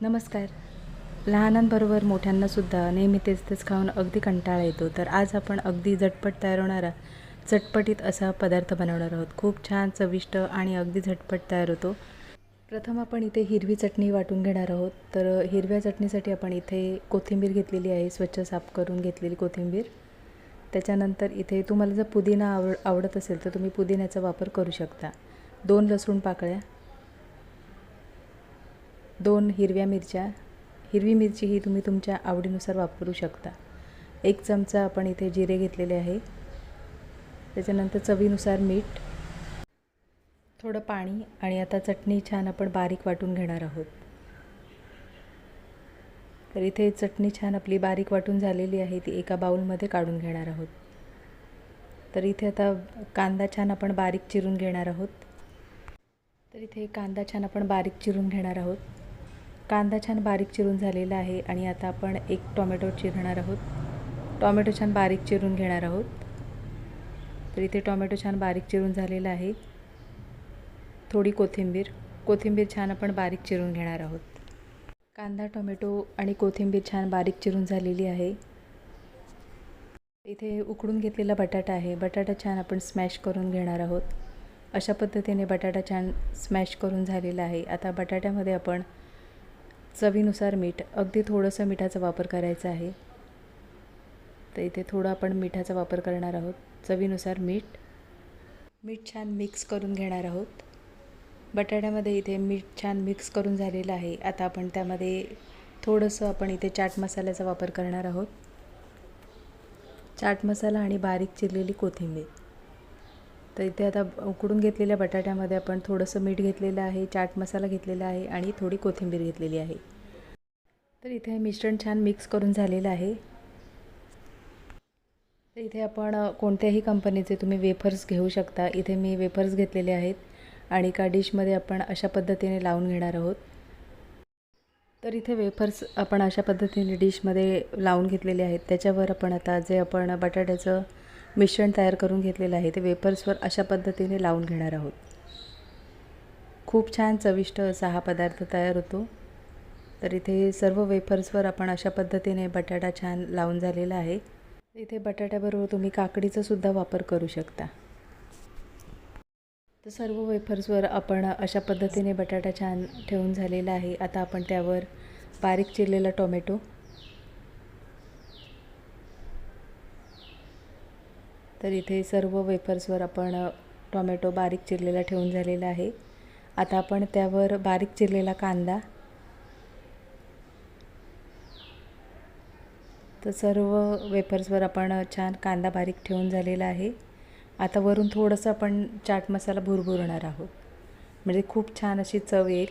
नमस्कार. लहानांबरोबर मोठ्यांनासुद्धा नेहमी तेच तेच खाऊन अगदी कंटाळा येतो. तर आज आपण अगदी झटपट तयार होणारा चटपटीत असा पदार्थ बनवणार आहोत. खूप छान चविष्ट आणि अगदी झटपट तयार होतो. प्रथम आपण इथे हिरवी चटणी वाटून घेणार आहोत. तर हिरव्या चटणीसाठी आपण इथे कोथिंबीर घेतलेली आहे. स्वच्छ साफ करून घेतलेली कोथिंबीर. त्याच्यानंतर इथे तुम्हाला जर पुदिना आवड आवडत असेल तर तुम्ही पुदिन्याचा वापर करू शकता. दोन लसूण पाकळ्या. दोन हिरव्या मिरच्या. हिरवी मिरची ही तुम्ही तुमच्या आवडीनुसार वापरू शकता. एक चमचा आपण इथे जिरे घेतलेले आहे. त्याच्यानंतर चवीनुसार मीठ थोडं पाणी आणि आता चटणी छान आपण बारीक वाटून घेणार आहोत. तर इथे चटणी छान आपली बारीक वाटून झालेली आहे ती एका बाऊलमध्ये काढून घेणार आहोत. तर इथे आता कांदा छान आपण बारीक चिरून घेणार आहोत. तर इथे कांदा छान आपण बारीक चिरून घेणार आहोत. कांदा छान बारीक चिरून झालेला आहे आणि आता आपण एक टॉमॅटो चिरणार आहोत. टॉमॅटो छान बारीक चिरून घेणार आहोत. तर इथे टॉमॅटो छान बारीक चिरून झालेला आहे. थोडी कोथिंबीर कोथिंबीर छान आपण बारीक चिरून घेणार आहोत. कांदा टोमॅटो आणि कोथिंबीर छान बारीक चिरून झालेली आहे. इथे उकडून घेतलेला बटाटा आहे. बटाटा छान आपण स्मॅश करून घेणार आहोत. अशा पद्धतीने बटाटा छान स्मॅश करून झालेला आहे. आता बटाट्यामध्ये आपण चवीनुसार मीठ. अगदी थोडंसं मिठाचा वापर करायचा आहे. तर इथे थोडं आपण मिठाचा वापर करणार आहोत. चवीनुसार मीठ. मीठ छान मिक्स करून घेणार आहोत. बटाट्यामध्ये इथे मीठ छान मिक्स करून झालेलं आहे. आता आपण त्यामध्ये थोडंसं आपण इथे चाट मसाल्याचा वापर करणार आहोत. चाट मसाला आणि बारीक चिरलेली कोथिंबीर. तर इथे आता उकडून घेतलेल्या बटाट्यामध्ये आपण थोडंसं मीठ घेतलेलं आहे चाट मसाला घेतलेला आहे आणि थोडी कोथिंबीर घेतलेली आहे. तर इथे हे मिश्रण छान मिक्स करून झालेलं आहे. तर इथे आपण कोणत्याही कंपनीचे तुम्ही वेफर्स घेऊ शकता. इथे मी वेफर्स घेतलेले आहेत आणि एका डिशमध्ये आपण अशा पद्धतीने लावून घेणार आहोत. तर इथे वेफर्स आपण अशा पद्धतीने डिशमध्ये लावून घेतलेले आहेत. त्याच्यावर आपण आता जे आपण बटाट्याचं मिश्रण तयार करून घेतलेलं आहे. ते वेफर्सवर अशा पद्धतीने लावून घेणार आहोत. खूप छान चविष्ट असा हा पदार्थ तयार होतो. तर इथे सर्व वेफर्सवर आपण अशा पद्धतीने बटाटा छान लावून झालेला आहे. इथे बटाट्याबरोबर तुम्ही काकडीचा सुद्धा वापर करू शकता. तर सर्व वेफर्सवर आपण अशा पद्धतीने बटाटा छान ठेवून झालेला आहे. आता आपण त्यावर बारीक चिरलेला टोमॅटो तर इथे सर्व वेफर्सवर आपण टोमॅटो बारीक चिरलेला ठेवून झालेला आहे. आता आपण त्यावर बारीक चिरलेला कांदा. तर सर्व वेफर्सवर आपण छान कांदा बारीक ठेवून झालेला आहे. आता वरून थोडंसं आपण चाट मसाला भुरभुरणार आहोत. म्हणजे खूप छान अशी चव येईल.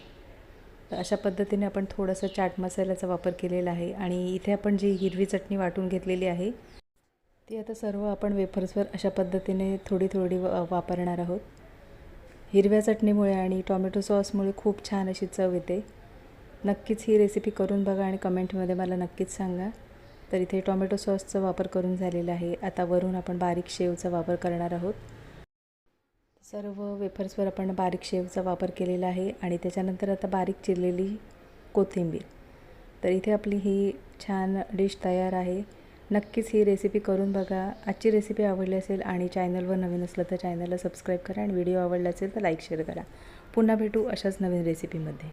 तर अशा पद्धतीने आपण थोडंसं चाट मसाल्याचा वापर केलेला आहे. आणि इथे आपण जी हिरवी चटणी वाटून घेतलेली आहे ती आता सर्व आपण वेफर्सवर अशा पद्धतीने थोडी थोडी व वापरणार आहोत. हिरव्या चटणीमुळे आणि टॉमॅटो सॉसमुळे खूप छान अशी चव येते. नक्कीच ही रेसिपी करून बघा आणि कमेंटमध्ये मला नक्कीच सांगा. तर इथे टॉमॅटो सॉसचा वापर करून झालेला आहे. आता वरून आपण बारीक शेवचा वापर करणार आहोत. सर्व वेफर्सवर आपण बारीक शेवचा वापर केलेला आहे आणि त्याच्यानंतर आता बारीक चिरलेली कोथिंबीर. तर इथे आपली ही छान डिश तयार आहे. नक्कीच ही रेसिपी करून बघा. आजची रेसिपी आवडली असेल आणि चॅनलवर नवीन असलं तर चॅनलला सबस्क्राईब करा आणि व्हिडिओ आवडला असेल तर लाईक शेअर करा. पुन्हा भेटू अशाच नवीन रेसिपीमध्ये